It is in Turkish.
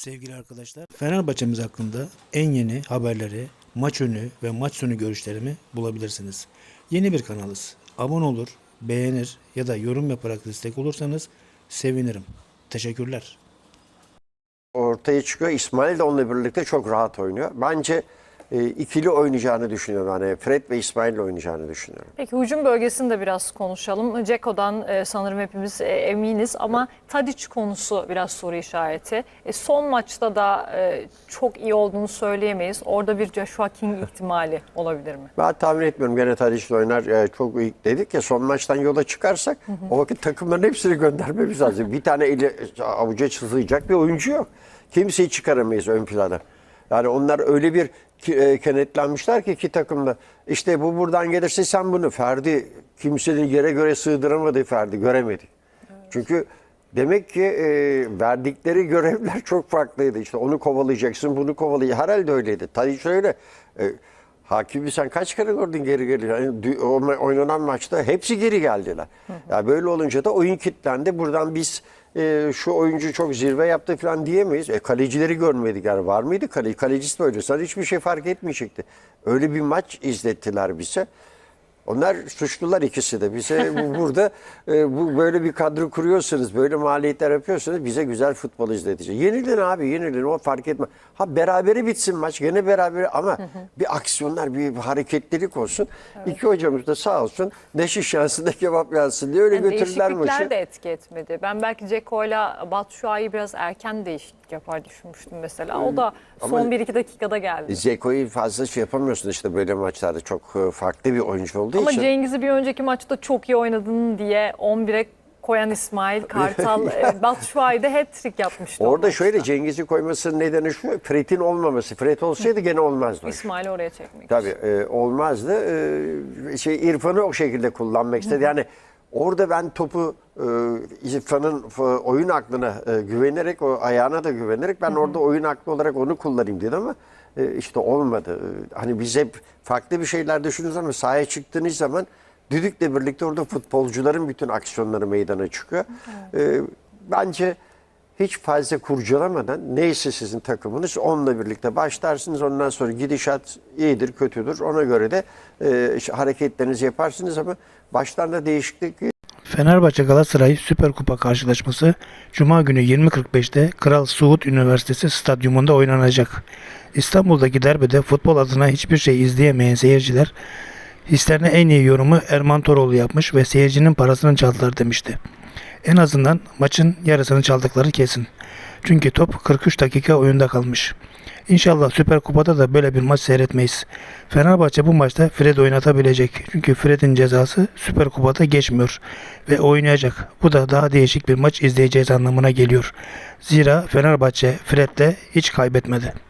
Sevgili arkadaşlar, Fenerbahçemiz hakkında en yeni haberleri, maç önü ve maç sonu görüşlerimi bulabilirsiniz. Yeni bir kanalız. Abone olur, beğenir ya da yorum yaparak destek olursanız sevinirim. Teşekkürler. ortaya çıkıyor. İsmail de onunla birlikte çok rahat oynuyor. Bence e, ikili oynayacağını düşünüyorum. Yani Fred ve İsmail ile oynayacağını düşünüyorum. Peki hücum bölgesini de biraz konuşalım. Ceko'dan e, sanırım hepimiz e, eminiz ama Tadic konusu biraz soru işareti. E, son maçta da e, çok iyi olduğunu söyleyemeyiz. Orada bir Joshua King ihtimali olabilir mi? Ben tahmin etmiyorum. Gene Tadiç'le oynar. E, çok iyi dedik ya son maçtan yola çıkarsak o vakit takımların hepsini göndermemiz lazım. bir tane eli avuca çizilecek bir oyuncu yok. Kimseyi çıkaramayız ön plana. Yani onlar öyle bir kenetlenmişler ki iki takımda. İşte bu buradan gelirse sen bunu Ferdi kimsenin yere göre sığdıramadı Ferdi göremedi. Çünkü demek ki e, verdikleri görevler çok farklıydı. İşte onu kovalayacaksın, bunu kovalayacaksın. Herhalde öyleydi. Tadiç öyle. E, Hakimi sen kaç kere gördün geri geri? Yani oynanan maçta hepsi geri geldiler. Ya böyle olunca da oyun kilitlendi. Buradan biz e, şu oyuncu çok zirve yaptı falan diyemeyiz. E, kalecileri görmedik yani var mıydı kaleci? Kalecisi de. Sana hiçbir şey fark etmeyecekti. Öyle bir maç izlettiler bize. Onlar suçlular ikisi de. Bize bu, burada e, bu böyle bir kadro kuruyorsunuz, böyle maliyetler yapıyorsunuz. Bize güzel futbol izletecek. Yenilin abi, yenilin. O fark etme. Ha berabere bitsin maç, gene berabere ama bir aksiyonlar, bir hareketlilik olsun. İki hocamız da sağ olsun. Ne şiş yansın ne kebap yansın diye öyle Yani götürdüler değişiklikler maçı. de etki etmedi. Ben belki Ceko'yla Batshuayi biraz erken değişiklik yapar düşünmüştüm mesela. O da son Ama- 1-2 dakikada geldi. Zeko'yu fazla şey yapamıyorsun işte böyle maçlarda. Çok e, farklı bir oyuncu olduğu Ama için. Cengiz'i bir önceki maçta çok iyi oynadın diye 11'e koyan İsmail Kartal, e, Batshuayi de hat-trick yapmıştı. Orada şöyle Cengiz'i koymasının nedeni şu, Fred'in olmaması. Fred olsaydı gene olmazdı. İsmail'i oraya çekmek Tabii e, olmazdı. E, şey İrfan'ı o şekilde kullanmak istedi. Yani orada ben topu e, İrfan'ın f- oyun aklına e, güvenerek, o ayağına da güvenerek ben orada oyun aklı olarak onu kullanayım dedim ama e, işte olmadı. E, Hani biz hep farklı bir şeyler düşünürüz ama sahaya çıktığınız zaman düdükle birlikte orada futbolcuların bütün aksiyonları meydana çıkıyor. E, bence hiç fazla kurcalamadan neyse sizin takımınız onunla birlikte başlarsınız. Ondan sonra gidişat iyidir, kötüdür. Ona göre de e, işte hareketlerinizi yaparsınız ama baştan da değişiklik Fenerbahçe Galatasaray Süper Kupa karşılaşması Cuma günü 20.45'te Kral Suud Üniversitesi stadyumunda oynanacak. İstanbul'daki derbide futbol adına hiçbir şey izleyemeyen seyirciler hislerine en iyi yorumu Erman Toroğlu yapmış ve seyircinin parasını çaldılar demişti. En azından maçın yarısını çaldıkları kesin. Çünkü top 43 dakika oyunda kalmış. İnşallah Süper Kupa'da da böyle bir maç seyretmeyiz. Fenerbahçe bu maçta Fred oynatabilecek. Çünkü Fred'in cezası Süper Kupa'da geçmiyor ve oynayacak. Bu da daha değişik bir maç izleyeceğiz anlamına geliyor. Zira Fenerbahçe Fred'le hiç kaybetmedi.